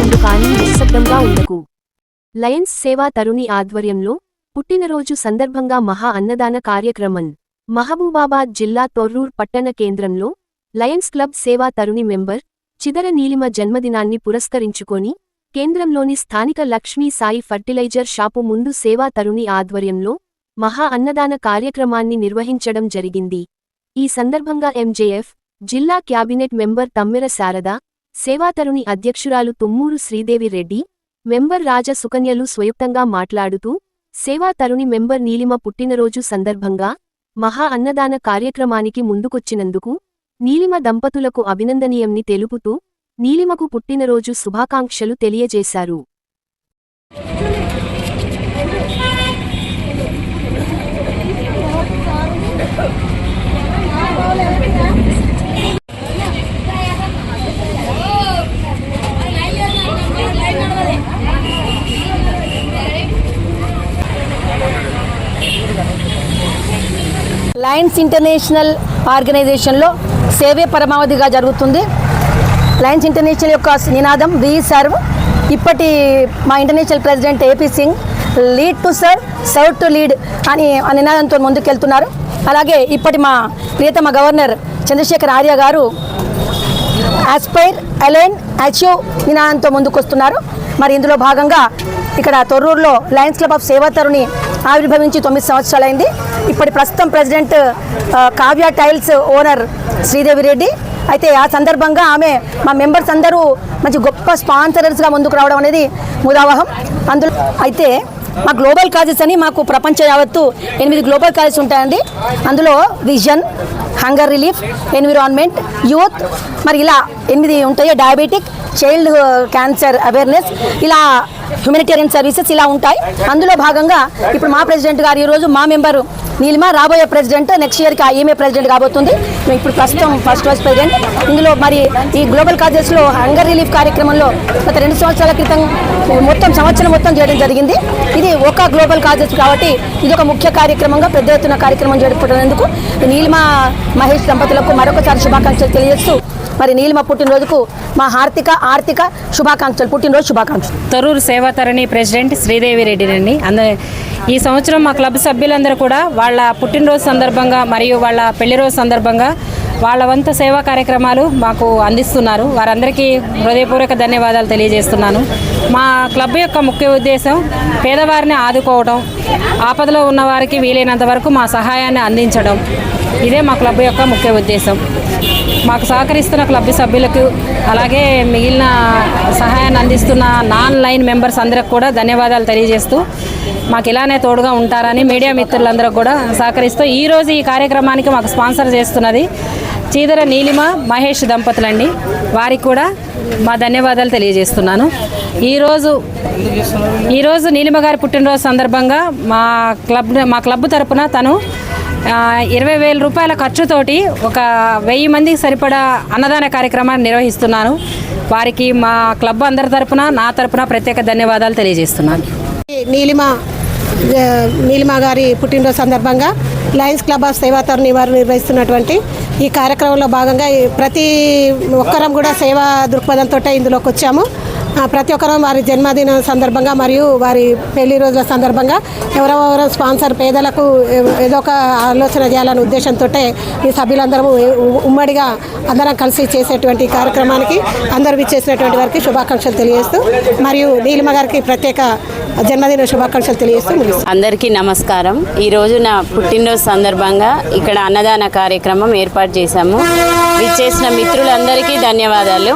ఉండు కానీ నిశ్శబ్దంగా ఉండకు. లయన్స్ సేవా తరుణి ఆధ్వర్యంలో పుట్టినరోజు సందర్భంగా మహా అన్నదాన కార్యక్రమం. మహబూబాబాద్ జిల్లా తొర్రూర్ పట్టణ కేంద్రంలో లయన్స్ క్లబ్ సేవా తరుణి మెంబర్ చిదర నీలిమ జన్మదినాన్ని పురస్కరించుకొని కేంద్రంలోని స్థానిక లక్ష్మీ సాయి ఫర్టిలైజర్ షాపు ముందు సేవా తరుణి ఆధ్వర్యంలో మహా అన్నదాన కార్యక్రమాన్ని నిర్వహించడం జరిగింది. ఈ సందర్భంగా ఎంజేఎఫ్ జిల్లా క్యాబినెట్ మెంబర్ తమ్మెర శారద సేవాతరుణి అధ్యక్షురాలు తుమ్మూరు శ్రీదేవి రెడ్డి మెంబర్ రాజ సుకన్యలు స్వయుక్తంగా మాట్లాడుతూ సేవాతరుణి మెంబర్ నీలిమ పుట్టినరోజు సందర్భంగా మహా అన్నదాన కార్యక్రమానికి ముందుకొచ్చినందుకు నీలిమ దంపతులకు అభినందనీయంని తెలుపుతూ నీలిమకు పుట్టినరోజు శుభాకాంక్షలు తెలియజేశారు. లయన్స్ ఇంటర్నేషనల్ ఆర్గనైజేషన్లో సేవే పరమావధిగా జరుగుతుంది. లయన్స్ ఇంటర్నేషనల్ యొక్క నినాదం వి సర్వ్ ఇప్పటి మా international president A P Singh lead to serve serve to lead అని ఆ నినాదంతో ముందుకెళ్తున్నారు. అలాగే ఇప్పటి మా ప్రియతమ గవర్నర్ చంద్రశేఖర్ ఆర్య గారు ఆస్పైర్ అలైన్ అచీవ్ నినాదంతో ముందుకొస్తున్నారు. మరి ఇందులో భాగంగా ఇక్కడ తొర్రూరులో లయన్స్ క్లబ్ ఆఫ్ సేవాతరుని ఆవిర్భవించి తొమ్మిది సంవత్సరాలైంది. ఇప్పటి ప్రస్తుతం president Kavya tiles owner Sridevi Reddy. అయితే ఆ సందర్భంగా ఆమె మా మెంబర్స్ అందరూ మంచి గొప్ప స్పాన్సరర్స్గా ముందుకు రావడం అనేది ముదావహం. అందులో అయితే మా గ్లోబల్ కాజెస్ అని మాకు ప్రపంచ యావత్తు ఎనిమిది గ్లోబల్ కాజెస్ ఉంటాయండి. అందులో vision hunger relief environment youth మరి ఇలా ఎనిమిది ఉంటాయి. Diabetic child cancer awareness. ఇలా హ్యూమనిటేరియన్ సర్వీసెస్ ఇలా ఉంటాయి. అందులో భాగంగా ఇప్పుడు మా ప్రెసిడెంట్ గారు ఈరోజు మా మెంబరు నీలిమ రాబోయే ప్రెసిడెంట్ నెక్స్ట్ ఇయర్కి ఈమె ప్రెసిడెంట్ కాబోతుంది. మేము ఇప్పుడు ప్రస్తుతం ఫస్ట్ వైస్ ప్రెసిడెంట్ ఇందులో మరి ఈ గ్లోబల్ కాజెస్లో హంగర్ రిలీఫ్ కార్యక్రమంలో గత రెండు సంవత్సరాల క్రితం మొత్తం సంవత్సరం మొత్తం చేయడం జరిగింది. ఇది ఒక గ్లోబల్ కాజెస్ కాబట్టి ఇది ఒక ముఖ్య కార్యక్రమంగా పెద్ద ఎత్తున కార్యక్రమం జరుపుకున్నందుకు నీలిమ మహేష్ దంపతులకు మరొకసారి శుభాకాంక్షలు తెలియజేస్తూ మరి నీలిమ పుట్టినరోజుకు మా హార్దిక ఆర్థిక శుభాకాంక్షలు. పుట్టినరోజు శుభాకాంక్షలు. తరూరు సేవాతరణి ప్రెసిడెంట్ శ్రీదేవి రెడ్డినండి అంద ఈ సంవత్సరం మా క్లబ్ సభ్యులందరూ కూడా వాళ్ళ పుట్టినరోజు సందర్భంగా మరియు వాళ్ళ పెళ్ళి రోజు సందర్భంగా వాళ్ళ వంతు సేవా కార్యక్రమాలు మాకు అందిస్తున్నారు. వారందరికీ హృదయపూర్వక ధన్యవాదాలు తెలియజేస్తున్నాను. మా క్లబ్ యొక్క ముఖ్య ఉద్దేశం పేదవారిని ఆదుకోవడం ఆపదలో ఉన్న వారికి వీలైనంత వరకు మా సహాయాన్ని అందించడం. ఇదే మా క్లబ్ యొక్క ముఖ్య ఉద్దేశం. మాకు సహకరిస్తున్న క్లబ్ సభ్యులకు అలాగే మిగిలిన సహాయాన్ని అందిస్తున్న నాన్ లైన్ మెంబర్స్ అందరికి కూడా ధన్యవాదాలు తెలియజేస్తూ మాకు ఇలానే తోడుగా ఉంటారని మీడియా మిత్రులందరూ కూడా సహకరిస్తూ ఈరోజు ఈ కార్యక్రమానికి మాకు స్పాన్సర్ చేస్తున్నది చీదర నీలిమ మహేష్ దంపతులండి. వారికి కూడా మా ధన్యవాదాలు తెలియజేస్తున్నాను. ఈరోజు ఈరోజు నీలిమ గారి పుట్టినరోజు సందర్భంగా మా క్లబ్ మా క్లబ్ తరపున తను ఇరవై వేల రూపాయల ఖర్చుతోటి ఒక వెయ్యి మందికి సరిపడా అన్నదాన కార్యక్రమాన్ని నిర్వహిస్తున్నాను. వారికి మా క్లబ్ అందరి తరపున నా తరపున ప్రత్యేక ధన్యవాదాలు తెలియజేస్తున్నాను. నీలిమ నీలిమ గారి పుట్టినరోజు సందర్భంగా లయన్స్ క్లబ్ ఆఫ్ సేవాతరుని వారు నిర్వహిస్తున్నటువంటి ఈ కార్యక్రమంలో భాగంగా ప్రతి ఒక్కరం కూడా సేవా దృక్పథంతో ఇందులోకి వచ్చాము. ప్రతి ఒక్కరూ వారి జన్మదిన సందర్భంగా మరియు వారి పెళ్ళి రోజుల సందర్భంగా ఎవరెవరో స్పాన్సర్ పేదలకు ఏదో ఒక ఆలోచన చేయాలనే ఉద్దేశంతో ఈ సభ్యులందరము ఉమ్మడిగా అందరం కలిసి చేసేటువంటి కార్యక్రమానికి అందరూ విచ్చేసినటువంటి వారికి శుభాకాంక్షలు తెలియజేస్తూ మరియు నీలిమ గారికి ప్రత్యేక జన్మదిన శుభాకాంక్షలు తెలియజేస్తూ అందరికీ నమస్కారం. ఈరోజు నా పుట్టినరోజు సందర్భంగా ఇక్కడ అన్నదాన కార్యక్రమం ఏర్పాటు చేశాము. విచ్చేసిన మిత్రులందరికీ ధన్యవాదాలు.